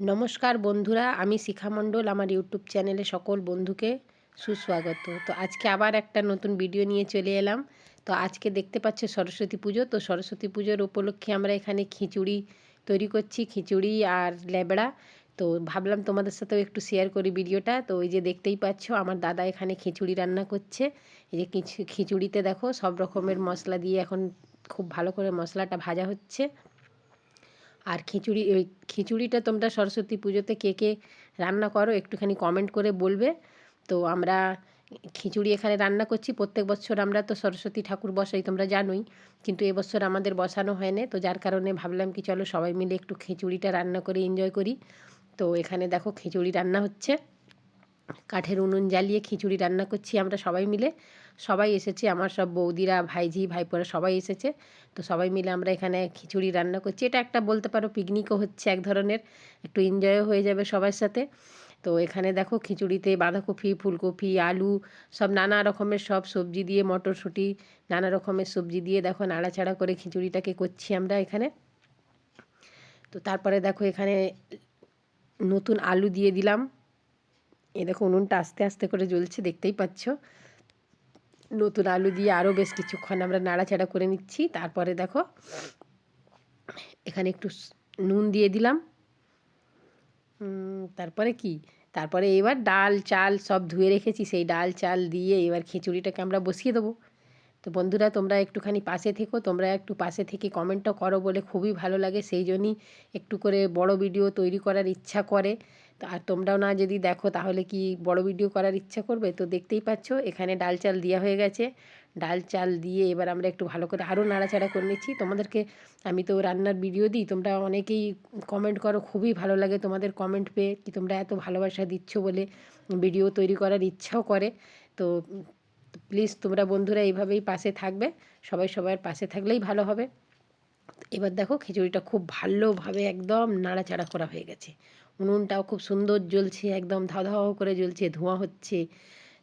নমস্কার বন্ধুরা, আমি শিখা মণ্ডল, আমার ইউটিউব চ্যানেলে সকল বন্ধুকে সুস্বাগত। তো আজকে আবার একটা নতুন ভিডিও নিয়ে চলে এলাম। তো আজকে দেখতে পাচ্ছ সরস্বতী পুজো। তো সরস্বতী পুজোর উপলক্ষে আমরা এখানে খিচুড়ি তৈরি করছি, খিচুড়ি আর লেবড়া তো ভাবলাম তোমাদের সাথেও একটু শেয়ার করি ভিডিওটা। তো ওই যে দেখতেই পাচ্ছ, আমার দাদা এখানে খিচুড়ি রান্না করছে। এই যে খিচুড়িতে দেখো সব রকমের মশলা দিয়ে এখন খুব ভালো করে মশলাটা ভাজা হচ্ছে। আর খিচুড়ি, ওই খিচুড়িটা তোমরা সরস্বতী পুজোতে কে কে রান্না করো একটুখানি কমেন্ট করে বলবে। তো আমরা খিচুড়ি এখানে রান্না করছি। প্রত্যেক বছর আমরা তো সরস্বতী ঠাকুর বসাই, তোমরা জানোই। কিন্তু এবছর আমাদের বসানো হয়নি তো যার কারণে ভাবলাম কি চলো সবাই মিলে একটু খিচুড়িটা রান্না করে এনজয় করি। তো এখানে দেখো খিচুড়ি রান্না হচ্ছে। কাঠের উনুন জ্বালিয়ে খিচুড়ি রান্না করছি আমরা সবাই মিলে। সবাই এসেছে, আমার সব বৌদিরা, ভাইঝি, ভাইপোরা সবাই এসেছে। তো সবাই মিলে আমরা এখানে খিচুড়ি রান্না করছি। এটা একটা বলতে পারো পিকনিকও হচ্ছে এক ধরনের, একটু এনজয়ও হয়ে যাবে সবার সাথে। তো এখানে দেখো খিচুড়িতে বাঁধাকপি, ফুলকপি, আলু, সব নানা রকমের সব সবজি দিয়ে মটরশুঁটি, নানা রকমের সবজি দিয়ে দেখো নাড়াচাড়া করে খিচুড়িটাকে করছি আমরা এখানে। তো তারপরে দেখো এখানে নতুন আলু দিয়ে দিলাম। এ দেখো উনুনটা আস্তে আস্তে করে জ্বলছে, দেখতেই পাচ্ছ। নতুন আলু দিয়ে আরও বেশ কিছুক্ষণ আমরা নাড়াচাড়া করে নিচ্ছি। তারপরে দেখো, এখানে একটু নুন দিয়ে দিলাম। তারপরে কি? তারপরে এবার ডাল, চাল সব ধুয়ে রেখেছি, সেই ডাল, চাল দিয়ে এবার খিচুড়িটাকে আমরা বসিয়ে দেবো। তো বন্ধুরা, তোমরা একটুখানি পাশে থেকো, তোমরা একটু পাশে থেকে কমেন্টটা করো বলে খুবই ভালো লাগে। সেই জন্যই একটু করে বড় ভিডিও তৈরি করার ইচ্ছা করে। আর তোমরাও না যদি দেখো, তাহলে কি বড় ভিডিও করার ইচ্ছা করবে? তো দেখতেই পাচ্ছ, এখানে ডাল চাল দেওয়া হয়ে গেছে। ডাল চাল দিয়ে এবার আমরা একটু ভালো করে আরও নাড়াচাড়া করে নিচ্ছি। তোমাদেরকে আমি তো রান্নার ভিডিও দিই, তোমরা অনেকেই কমেন্ট করো, খুবই ভালো লাগে তোমাদের কমেন্ট পেয়ে কি তোমরা এত ভালোবাসা দিচ্ছ বলে ভিডিও তৈরি করার ইচ্ছাও করে। তো প্লিজ তোমরা বন্ধুরা এইভাবেই পাশে থাকবে, সবাই সবার পাশে থাকলেই ভালো হবে। এবার দেখো, খিচুড়িটা খুব ভালোভাবে একদম নাড়াচাড়া করা হয়ে গেছে। উনুনটাও খুব সুন্দর জ্বলছে, একদম ধাও করে জ্বলছে, ধোঁয়া হচ্ছে।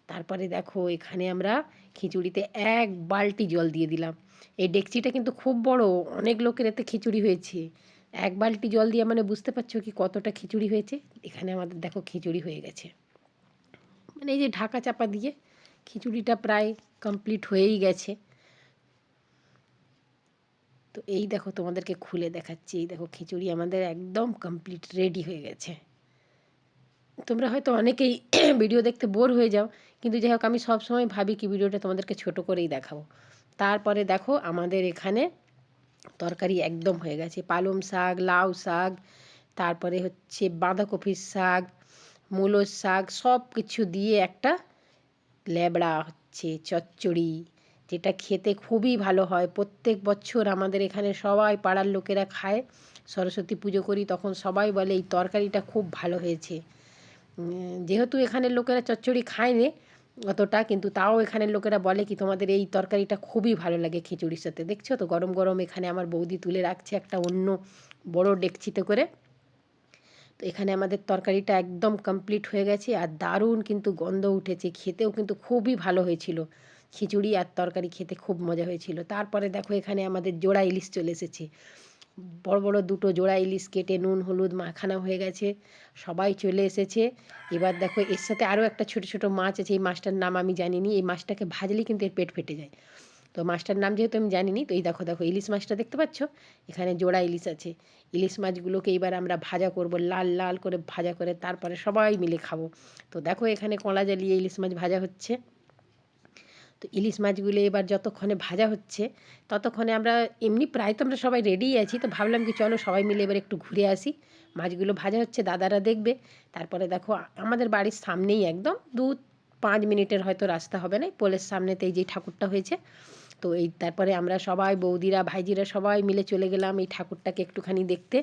তারপরে দেখো, এখানে আমরা খিচুড়িতে এক বালতি জল দিয়ে দিলাম। এই ডেকচিটা কিন্তু খুব বড়, অনেক লোকের এতে খিচুড়ি হয়েছে। এক বালতি জল দিয়ে মানে বুঝতে পারছ কি কতটা খিচুড়ি হয়েছে? এখানে আমাদের দেখো খিচুড়ি হয়ে গেছে। মানে এই যে ঢাকা চাপা দিয়ে খিচুড়িটা প্রায় কমপ্লিট হয়েই গেছে। তো এই দেখো তোমাদেরকে খুলে দেখাচ্ছি, এই দেখো খিচুড়ি আমাদের একদম কমপ্লিট রেডি হয়ে গেছে। তোমরা হয়তো অনেকেই ভিডিও দেখতে বোর হয়ে যাও, কিন্তু যাই হোক, আমি সবসময় ভাবি কি ভিডিওটা তোমাদেরকে ছোট করেই দেখাবো। তারপরে দেখো আমাদের এখানে তরকারি একদম হয়ে গেছে, পালং শাক, লাউ শাক, তারপরে হচ্ছে বাঁধাকপির শাক মূলোর শাক সব কিছু দিয়ে একটা ল্যাবড়া হচ্ছে, চচ্চড়ি যেটা খেতে খুবই ভালো হয়। প্রত্যেক বছর আমাদের এখানে সবাই পাড়ার লোকেরা খায়। সরস্বতী পুজো করি, তখন সবাই বলে, এই তরকারিটা খুব ভালো হয়েছে। যেহেতু এখানের লোকেরা চচ্চড়ি খায় খায়নি অতটা, কিন্তু তাও এখানের লোকেরা বলে কি, তোমাদের এই তরকারিটা খুবই ভালো লাগে খিচুড়ির সাথে। দেখছ তো? গরম গরম এখানে আমার বৌদি তুলে রাখছে একটা অন্য বড় ডেকচিতে করে। তো এখানে আমাদের তরকারিটা একদম কমপ্লিট হয়ে গেছে, আর দারুণ কিন্তু গন্ধ উঠেছে। খেতেও কিন্তু খুবই ভালো হয়েছিল। খিচুড়ি আর তরকারি খেতে খুব মজা হয়েছিল। তারপরে দেখো এখানে আমাদের জোড়া ইলিশ চলে এসেছে। বড় বড় দুটো জোড়া ইলিশ কেটে নুন, হলুদ মাখানা হয়ে গেছে। সবাই চলে এসেছে। এবার দেখো এর সাথে আরও একটা ছোট ছোট মাছ আছে। এই মাছটার নাম আমি জানিনি। এই মাছটাকে ভাজলে কিন্তু এর পেট ফেটে যায়। তো মাছটার নাম যেহেতু আমি জানিনি, তো এই দেখো দেখো ইলিশ মাছটা দেখতে পাচ্ছ? এখানে জোড়া ইলিশ আছে। ইলিশ মাছগুলোকে এবার আমরা ভাজা করব, লাল লাল করে ভাজা করে তারপরে সবাই মিলে খাব। তো দেখো এখানে কলা জ্বালিয়ে ইলিশ মাছ ভাজা হচ্ছে। তো ইলিশ মাছগুলো এবার যতক্ষণে ভাজা হচ্ছে, ততক্ষণে আমরা এমনি প্রায় তো আমরা সবাই রেডিই আছি। তো ভাবলাম কি চলো সবাই মিলে এবার একটু ঘুরে আসি। মাছগুলো ভাজা হচ্ছে, দাদারা দেখবে। তারপরে দেখো, আমাদের বাড়ির সামনেই একদম দু পাঁচ মিনিটের হয়তো রাস্তা হবে না পোলের সামনেতেই যে ঠাকুরটা হয়েছে। তো এই তারপরে আমরা সবাই বৌদিরা, ভাইজিরা সবাই মিলে চলে গেলাম এই ঠাকুরটাকে একটুখানি দেখতে।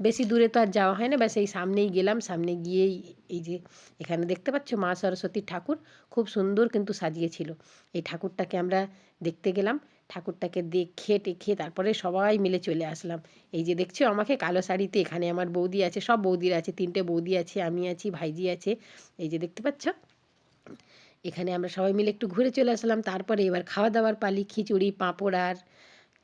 বেশি দূরে তো আর যাওয়া হয় না, ব্যাস এই সামনেই গেলাম, সামনে গিয়েই এই যে এখানে দেখতে পাচ্ছ মা সরস্বতীর ঠাকুর, খুব সুন্দর কিন্তু সাজিয়েছিল। এই ঠাকুরটাকে আমরা দেখতে গেলাম, ঠাকুরটাকে দেখে টেখে তারপরে সবাই মিলে চলে আসলাম। এই যে দেখছ, আমাকে কালো শাড়িতে এখানে আমার বৌদি আছে, সব বৌদিরা আছে, তিনটে বৌদি আছে, আমি আছি, ভাইজি আছে, এই যে দেখতে পাচ্ছ? এখানে আমরা সবাই মিলে একটু ঘুরে চলে আসলাম। তারপরে এবার খাওয়া দাওয়ার পালি, খিচুড়ি, পাঁপড় আর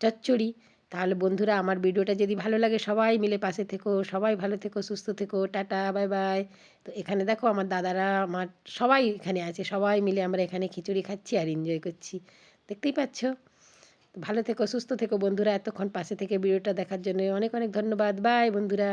চচ্চড়ি। তাহলে বন্ধুরা, আমার ভিডিওটা যদি ভালো লাগে, সবাই মিলে পাশে থেকো, সবাই ভালো থেকো, সুস্থ থেকো, টাটা, বাই বাই। তো এখানে দেখো, আমার দাদারা, আমার সবাই এখানে আছে, সবাই মিলে আমরা এখানে খিচুড়ি খাচ্ছি আর এনজয় করছি। দেখতেই পাচ্ছ? ভালো থেকো, সুস্থ থেকো বন্ধুরা, এতক্ষণ পাশে থেকে ভিডিওটা দেখার জন্য অনেক অনেক ধন্যবাদ। বাই বন্ধুরা।